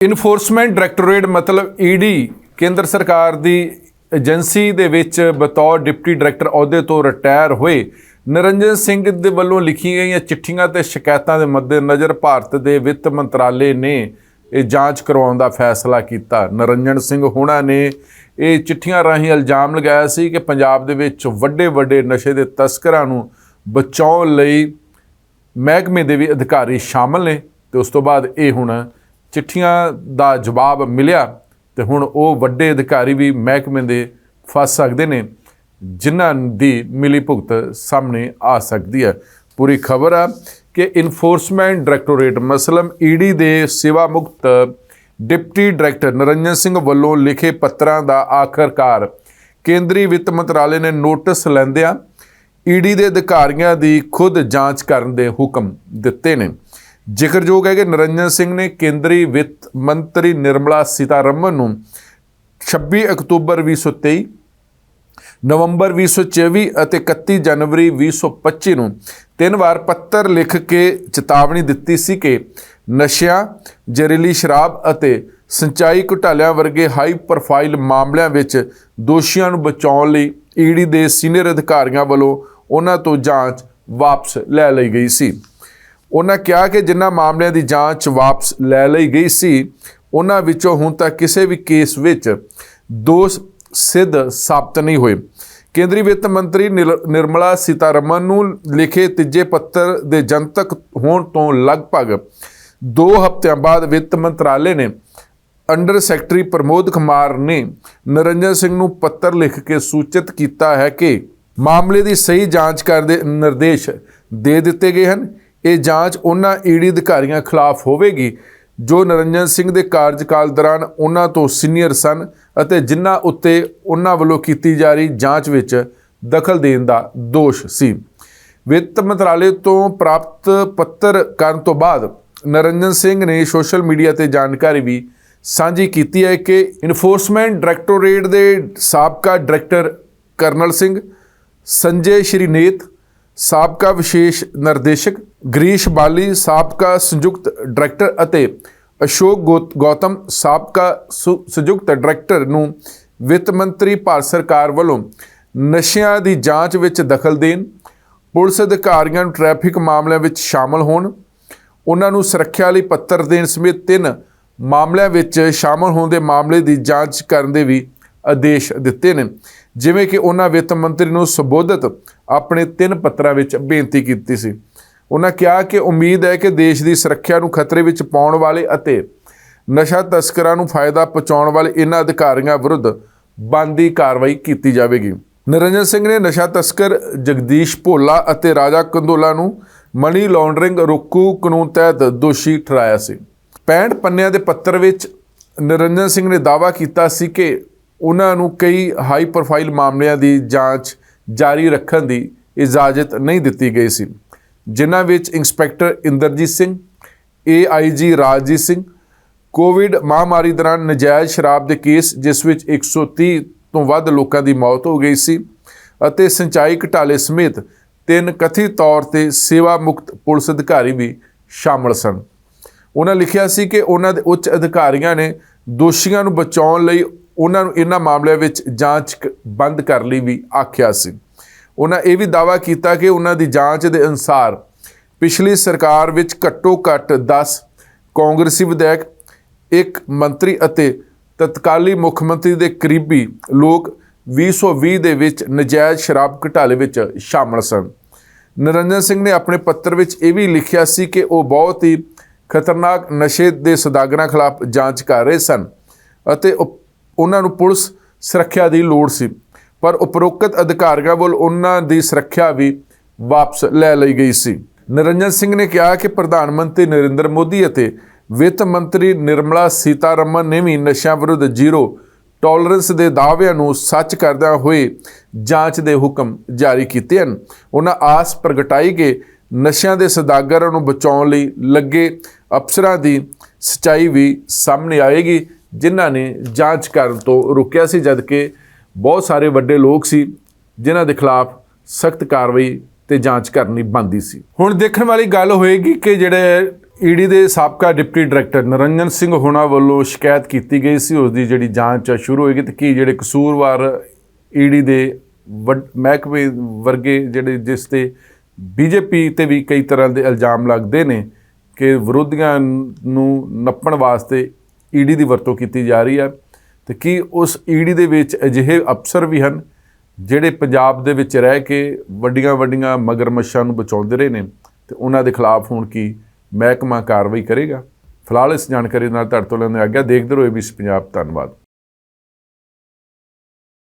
Enforcement directorate ਮਤਲਬ ED ਕੇਂਦਰ ਸਰਕਾਰ ਦੀ ਏਜੰਸੀ ਦੇ ਵਿੱਚ ਬਤੌਰ ਡਿਪਟੀ ਡਾਇਰੈਕਟਰ ਅਹੁਦੇ ਤੋਂ ਰਿਟਾਇਰ ਹੋਏ ਨਰਿੰਜਨ ਸਿੰਘ ਦੇ ਵੱਲੋਂ ਲਿਖੀਆਂ ਗਈਆਂ ਚਿੱਠੀਆਂ ਤੇ ਸ਼ਿਕਾਇਤਾਂ ਦੇ ਮੱਦੇਨਜ਼ਰ ਭਾਰਤ ਦੇ ਵਿੱਤ ਮੰਤਰਾਲੇ ਨੇ ਇਹ ਜਾਂਚ ਕਰਵਾਉਣ ਦਾ ਫੈਸਲਾ ਕੀਤਾ। ਨਰਿੰਜਨ ਸਿੰਘ ਹੋਣਾ ਨੇ ਇਹ ਚਿੱਠੀਆਂ ਰਾਹੀਂ ਇਲਜ਼ਾਮ ਲਗਾਇਆ ਸੀ ਕਿ ਪੰਜਾਬ ਦੇ ਵਿੱਚ ਵੱਡੇ ਵੱਡੇ ਨਸ਼ੇ ਦੇ ਤਸਕਰਾਂ ਨੂੰ ਬਚਾਉਣ ਲਈ ਮਹਿਕਮੇ ਦੇ ਵੀ ਅਧਿਕਾਰੀ ਸ਼ਾਮਲ ਨੇ ਤੇ ਉਸ ਤੋਂ ਬਾਅਦ ਇਹ ਹੁਣ ਚਿੱਠੀਆਂ ਦਾ ਜਵਾਬ ਮਿਲਿਆ ਤੇ ਹੁਣ ਉਹ ਵੱਡੇ ਅਧਿਕਾਰੀ ਵੀ ਮਹਿਕਮੇ ਦੇ ਫਸ ਸਕਦੇ ਨੇ, ਜਿਨ੍ਹਾਂ ਦੀ ਮਿਲੀ ਭੁਗਤ ਸਾਹਮਣੇ ਆ ਸਕਦੀ ਹੈ। ਪੂਰੀ ਖਬਰ ਆ ਕਿ ਇਨਫੋਰਸਮੈਂਟ ਡਾਇਰੈਕਟੋਰੇਟ ਮਸਲਮ ਈਡੀ ਦੇ ਸੇਵਾ ਮੁਕਤ ਡਿਪਟੀ ਡਾਇਰੈਕਟਰ ਨਰਿੰਜਨ ਸਿੰਘ ਵੱਲੋਂ ਲਿਖੇ ਪੱਤਰਾਂ ਦਾ ਆਖਰਕਾਰ ਕੇਂਦਰੀ ਵਿੱਤ ਮੰਤਰਾਲੇ ਨੇ ਨੋਟਿਸ ਲੈਂਦਿਆਂ ਈਡੀ ਦੇ ਅਧਿਕਾਰੀਆਂ ਦੀ ਖੁਦ ਜਾਂਚ ਕਰਨ ਦੇ ਹੁਕਮ ਦਿੱਤੇ ਨੇ। ਜ਼ਿਕਰਯੋਗ ਹੈ ਕਿ ਨਰਿੰਜਨ ਸਿੰਘ ਨੇ ਕੇਂਦਰੀ ਵਿੱਤ ਮੰਤਰੀ ਨਿਰਮਲਾ ਸੀਤਾਰਮਨ ਨੂੰ 26 ਅਕਤੂਬਰ 2023 ਨਵੰਬਰ 2024 ਅਤੇ 31 ਜਨਵਰੀ 2025 ਨੂੰ ਤਿੰਨ ਵਾਰ ਪੱਤਰ ਲਿਖ ਕੇ ਚੇਤਾਵਨੀ ਦਿੱਤੀ ਸੀ ਕਿ ਨਸ਼ਿਆਂ, ਜ਼ਹਿਰੀਲੀ ਸ਼ਰਾਬ ਅਤੇ ਸਿੰਚਾਈ ਘੁਟਾਲਿਆਂ ਵਰਗੇ ਹਾਈ ਪ੍ਰੋਫਾਈਲ ਮਾਮਲਿਆਂ ਵਿੱਚ ਦੋਸ਼ੀਆਂ ਨੂੰ ਬਚਾਉਣ ਲਈ ਈਡੀ ਦੇ ਸੀਨੀਅਰ ਅਧਿਕਾਰੀਆਂ ਵੱਲੋਂ ਉਹਨਾਂ ਤੋਂ ਜਾਂਚ ਵਾਪਸ ਲੈ ਲਈ ਗਈ ਸੀ। ਉਹਨਾਂ ਕਿਹਾ ਕਿ ਜਿਨ੍ਹਾਂ ਮਾਮਲਿਆਂ ਦੀ ਜਾਂਚ ਵਾਪਸ ਲੈ ਲਈ ਗਈ ਸੀ, ਉਹਨਾਂ ਵਿੱਚੋਂ ਹੁਣ ਤੱਕ ਕਿਸੇ ਵੀ ਕੇਸ ਵਿੱਚ ਦੋਸ਼ ਸਿੱਧ ਸਾਬਤ ਨਹੀਂ ਹੋਏ। ਕੇਂਦਰੀ ਵਿੱਤ ਮੰਤਰੀ ਨਿਰ- ਨਿਰਮਲਾ ਸੀਤਾਰਮਨ ਨੂੰ ਲਿਖੇ ਤੀਜੇ ਪੱਤਰ ਦੇ ਜਨਤਕ ਹੋਣ ਤੋਂ ਲਗਭਗ 2 ਹਫ਼ਤਿਆਂ ਬਾਅਦ ਵਿੱਤ ਮੰਤਰਾਲੇ ਨੇ ਅੰਡਰ ਸੈਕਟਰੀ ਪ੍ਰਮੋਦ ਕੁਮਾਰ ਨੇ ਨਰਿੰਜਨ ਸਿੰਘ ਨੂੰ ਪੱਤਰ ਲਿਖ ਕੇ ਸੂਚਿਤ ਕੀਤਾ ਹੈ ਕਿ ਮਾਮਲੇ ਦੀ ਸਹੀ ਜਾਂਚ ਕਰਨ ਦੇ ਨਿਰਦੇਸ਼ ਦੇ ਦਿੱਤੇ ਗਏ ਹਨ। ਇਹ ਜਾਂਚ ਉਹਨਾਂ ਈਡੀ ਅਧਿਕਾਰੀਆਂ ਖਿਲਾਫ ਹੋਵੇਗੀ, ਜੋ ਨਰਿੰਜਨ ਸਿੰਘ ਦੇ ਕਾਰਜਕਾਲ ਦੌਰਾਨ ਉਹਨਾਂ ਤੋਂ ਸੀਨੀਅਰ ਸਨ ਅਤੇ ਜਿਨ੍ਹਾਂ ਉੱਤੇ ਉਹਨਾਂ ਵੱਲੋਂ ਕੀਤੀ ਜਾ ਰਹੀ ਜਾਂਚ ਵਿੱਚ ਦਖਲ ਦੇਣ ਦਾ ਦੋਸ਼ ਸੀ। ਵਿੱਤ ਮੰਤਰਾਲੇ ਤੋਂ ਪ੍ਰਾਪਤ ਪੱਤਰ ਕਰਨ ਤੋਂ ਬਾਅਦ ਨਰਿੰਜਨ ਸਿੰਘ ਨੇ ਸੋਸ਼ਲ ਮੀਡੀਆ ਤੇ ਜਾਣਕਾਰੀ ਵੀ ਸਾਂਝੀ ਕੀਤੀ ਹੈ ਕਿ ਇਨਫੋਰਸਮੈਂਟ ਡਾਇਰੈਕਟੋਰੇਟ ਦੇ ਸਾਬਕਾ ਡਾਇਰੈਕਟਰ ਕਰਨਲ ਸਿੰਘ, ਸੰਜੇ ਸ਼੍ਰੀਨੇਤ ਸਾਬਕਾ ਵਿਸ਼ੇਸ਼ ਨਿਰਦੇਸ਼ਕ ਗਰੀਸ਼ ਬਾਲੀ, ਸਾਬਕਾ ਸੰਯੁਕਤ ਡਾਇਰੈਕਟਰ ਅਤੇ ਅਸ਼ੋਕ ਗੌ- ਗੌਤਮ ਸਾਬਕਾ ਸੁ- ਸੰਯੁਕਤ ਡਾਇਰੈਕਟਰ ਨੂੰ ਵਿੱਤ ਮੰਤਰੀ ਭਾਰਤ ਸਰਕਾਰ ਵੱਲੋਂ ਨਸ਼ਿਆਂ ਦੀ ਜਾਂਚ ਵਿੱਚ ਦਖਲ ਦੇਣ, ਪੁਲਿਸ ਅਧਿਕਾਰੀਆਂ ਨੂੰ ਟ੍ਰੈਫਿਕ ਮਾਮਲਿਆਂ ਵਿੱਚ ਸ਼ਾਮਲ ਹੋਣ, ਉਹਨਾਂ ਨੂੰ ਸੁਰੱਖਿਆ ਲਈ ਪੱਤਰ ਦੇਣ ਸਮੇਤ ਤਿੰਨ ਮਾਮਲਿਆਂ ਵਿੱਚ ਸ਼ਾਮਲ ਹੋਣ ਦੇ ਮਾਮਲੇ ਦੀ ਜਾਂਚ ਕਰਨ ਦੇ ਵੀ ਆਦੇਸ਼ ਦਿੱਤੇ ਨੇ। ਜਿਵੇਂ ਕਿ ਉਹਨਾਂ ਵਿੱਤ ਮੰਤਰੀ ਨੂੰ ਸੰਬੋਧਿਤ ਆਪਣੇ ਤਿੰਨ ਪੱਤਰਾਂ ਵਿੱਚ ਬੇਨਤੀ ਕੀਤੀ ਸੀ। ਉਹਨਾਂ ਕਿਹਾ ਕਿ ਉਮੀਦ ਹੈ ਕਿ ਦੇਸ਼ ਦੀ ਸੁਰੱਖਿਆ ਨੂੰ ਖਤਰੇ ਵਿੱਚ ਪਾਉਣ ਵਾਲੇ ਅਤੇ ਨਸ਼ਾ ਤਸਕਰਾਂ ਨੂੰ ਫਾਇਦਾ ਪਹੁੰਚਾਉਣ ਵਾਲੇ ਇਹਨਾਂ ਅਧਿਕਾਰੀਆਂ ਵਿਰੁੱਧ ਬਣਦੀ ਕਾਰਵਾਈ ਕੀਤੀ ਜਾਵੇਗੀ। ਨਿਰੰਜਨ ਸਿੰਘ ਨੇ ਨਸ਼ਾ ਤਸਕਰ ਜਗਦੀਸ਼ ਭੋਲਾ ਅਤੇ ਰਾਜਾ ਕੰਦੋਲਾ ਨੂੰ ਮਨੀ ਲਾਂਡਰਿੰਗ ਰੋਕੂ ਕਾਨੂੰਨ ਤਹਿਤ ਦੋਸ਼ੀ ਠਹਿਰਾਇਆ ਸੀ। 65 ਪੰਨਿਆਂ ਦੇ ਪੱਤਰ ਵਿੱਚ ਨਿਰੰਜਨ ਸਿੰਘ ਨੇ ਦਾਅਵਾ ਕੀਤਾ ਸੀ ਕਿ ਉਹਨਾਂ ਨੂੰ ਕਈ ਹਾਈ ਪ੍ਰੋਫਾਈਲ ਮਾਮਲਿਆਂ ਦੀ ਜਾਂਚ ਜਾਰੀ ਰੱਖਣ ਦੀ ਇਜਾਜ਼ਤ ਨਹੀਂ ਦਿੱਤੀ ਗਈ ਸੀ। ਜਿਨ੍ਹਾਂ ਵਿੱਚ inspector Inderjit Singh, AIG Rajjit Singh, COVID ਮਹਾਮਾਰੀ ਦੌਰਾਨ ਨਜਾਇਜ਼ ਸ਼ਰਾਬ ਦੇ ਕੇਸ, ਜਿਸ ਵਿੱਚ 130 ਤੋਂ ਵੱਧ ਲੋਕਾਂ ਦੀ ਮੌਤ ਹੋ ਗਈ ਸੀ ਅਤੇ ਸਿੰਚਾਈ ਘਟਾਲੇ ਸਮੇਤ ਤਿੰਨ ਕਥਿਤ ਤੌਰ ਤੇ ਸੇਵਾ ਮੁਕਤ ਪੁਲਿਸ ਅਧਿਕਾਰੀ ਵੀ ਸ਼ਾਮਲ ਸਨ। ਉਹਨਾਂ ਲਿਖਿਆ ਸੀ ਕਿ ਉਹਨਾਂ ਦੇ ਉੱਚ ਅਧਿਕਾਰੀਆਂ ਨੇ ਦੋਸ਼ੀਆਂ ਨੂੰ ਬਚਾਉਣ ਲਈ ਉਹਨਾਂ ਨੂੰ ਇਹਨਾਂ ਮਾਮਲਿਆਂ ਵਿੱਚ ਜਾਂਚ ਕ- ਬੰਦ ਕਰ ਲਈ ਵੀ ਆਖਿਆ ਸੀ। ਉਹਨਾਂ ਇਹ ਵੀ ਦਾਅਵਾ ਕੀਤਾ ਕਿ ਉਹਨਾਂ ਦੀ ਜਾਂਚ ਦੇ ਅਨੁਸਾਰ ਪਿਛਲੀ ਸਰਕਾਰ ਵਿੱਚ ਘੱਟੋ ਘੱਟ 10 ਕਾਂਗਰਸੀ ਵਿਧਾਇਕ, ਇੱਕ ਮੰਤਰੀ ਅਤੇ ਤਤਕਾਲੀ ਮੁੱਖ ਮੰਤਰੀ ਦੇ ਕਰੀਬੀ ਲੋਕ 2020 ਦੇ ਵਿੱਚ ਨਜਾਇਜ਼ ਸ਼ਰਾਬ ਘਟਾਲੇ ਵਿੱਚ ਸ਼ਾਮਲ ਸਨ। ਨਰਿੰਦਰ ਸਿੰਘ ਨੇ ਆਪਣੇ ਪੱਤਰ ਵਿੱਚ ਇਹ ਵੀ ਲਿਖਿਆ ਸੀ ਕਿ ਉਹ ਬਹੁਤ ਹੀ ਖਤਰਨਾਕ ਨਸ਼ੇ ਦੇ ਸੌਦਾਗਰਾਂ ਖਿਲਾਫ ਜਾਂਚ ਕਰ ਰਹੇ ਸਨ ਅਤੇ ਉਹ- ਉਹਨਾਂ ਨੂੰ ਪੁਲਿਸ ਸੁਰੱਖਿਆ ਦੀ ਲੋੜ ਸੀ। ਪਰ ਉਪਰੋਕਤ ਅਧਿਕਾਰੀਆਂ ਵੱਲ ਉਹਨਾਂ ਦੀ ਸੁਰੱਖਿਆ ਵੀ ਵਾਪਸ ਲੈ ਲਈ ਗਈ ਸੀ। ਨਿਰੰਜਨ ਸਿੰਘ ਨੇ ਕਿਹਾ ਕਿ ਪ੍ਰਧਾਨ ਮੰਤਰੀ ਨਰਿੰਦਰ ਮੋਦੀ ਅਤੇ ਵਿੱਤ ਮੰਤਰੀ ਨਿਰਮਲਾ ਸੀਤਾਰਮਨ ਨੇ ਵੀ ਨਸ਼ਿਆਂ ਵਿਰੁੱਧ ਜ਼ੀਰੋ ਟੋਲਰੈਂਸ ਦੇ ਦਾਅਵਿਆਂ ਨੂੰ ਸੱਚ ਕਰਦਿਆਂ ਹੋਏ ਜਾਂਚ ਦੇ ਹੁਕਮ ਜਾਰੀ ਕੀਤੇ ਹਨ। ਉਹਨਾਂ ਆਸ ਪ੍ਰਗਟਾਈ ਕਿ ਨਸ਼ਿਆਂ ਦੇ ਸੌਦਾਗਰਾਂ ਨੂੰ ਬਚਾਉਣ ਲਈ ਲੱਗੇ ਅਫਸਰਾਂ ਦੀ ਸਚਾਈ ਵੀ ਸਾਹਮਣੇ ਆਏਗੀ ਜਿਨ੍ਹਾਂ ਨੇ ਜਾਂਚ ਕਰਨ ਤੋਂ ਰੁਕਿਆ ਸੀ, ਜਦਕਿ ਬਹੁਤ ਸਾਰੇ ਵੱਡੇ ਲੋਕ ਸੀ, ਜਿਨ੍ਹਾਂ ਦੇ ਖਿਲਾਫ ਸਖਤ ਕਾਰਵਾਈ ਤੇ ਜਾਂਚ ਕਰਨੀ ਬੰਦੀ ਸੀ। ਹੁਣ ਦੇਖਣ ਵਾਲੀ ਗੱਲ ਹੋਏਗੀ ਕਿ ਜਿਹੜੇ ਈਡੀ ਦੇ ਸਾਬਕਾ ਡਿਪਟੀ ਡਾਇਰੈਕਟਰ ਨਰਿੰਜਨ ਸਿੰਘ ਹੋਣਾ ਵੱਲੋਂ ਸ਼ਿਕਾਇਤ ਕੀਤੀ ਗਈ ਸੀ, ਉਸ ਦੀ ਜਿਹੜੀ ਜਾਂਚ ਆ ਸ਼ੁਰੂ ਹੋਏਗੀ ਤੇ ਕੀ ਜਿਹੜੇ ਕਸੂਰਵਾਰ ਈਡੀ ਦੇ ਵੱਡ- ਮਹਿਕਮੇ ਵਰਗੇ ਜਿਹੜੇ ਜਿਸ ਤੇ ਬੀਜੇਪੀ ਤੇ ਵੀ ਕਈ ਤਰ੍ਹਾਂ ਦੇ ਇਲਜ਼ਾਮ ਲੱਗਦੇ ਨੇ ਕਿ ਵਿਰੋਧੀਆਂ ਨੂੰ ਨੱਪਣ ਵਾਸਤੇ ਈਡੀ ਦੀ ਵਰਤੋਂ ਕੀਤੀ ਜਾ ਰਹੀ ਹੈ ਤੇ ਕੀ ਉਸ ਈਡੀ ਦੇ ਵਿੱਚ ਅਜਿਹੇ ਅਫਸਰ ਵੀ ਹਨ ਜਿਹੜੇ ਪੰਜਾਬ ਦੇ ਵਿੱਚ ਰਹਿ ਕੇ ਵੱਡੀਆਂ ਵੱਡੀਆਂ ਮਗਰਮੱਛਾਂ ਨੂੰ ਬਚਾਉਂਦੇ ਰਹੇ ਨੇ ਤੇ ਉਹਨਾਂ ਦੇ ਖਿਲਾਫ ਹੁਣ ਕੀ ਮਹਿਕਮਾ ਕਾਰਵਾਈ ਕਰੇਗਾ? ਫਿਲਹਾਲ ਇਸ ਜਾਣਕਾਰੀ ਨਾਲ ਤੁਹਾਡੇ ਤੋਂ ਲੈਂਦੇ ਆਗਿਆ ਦੇਖਦੇ ਰਹੋ ਏਬੀਸੀ ਪੰਜਾਬ। ਧੰਨਵਾਦ।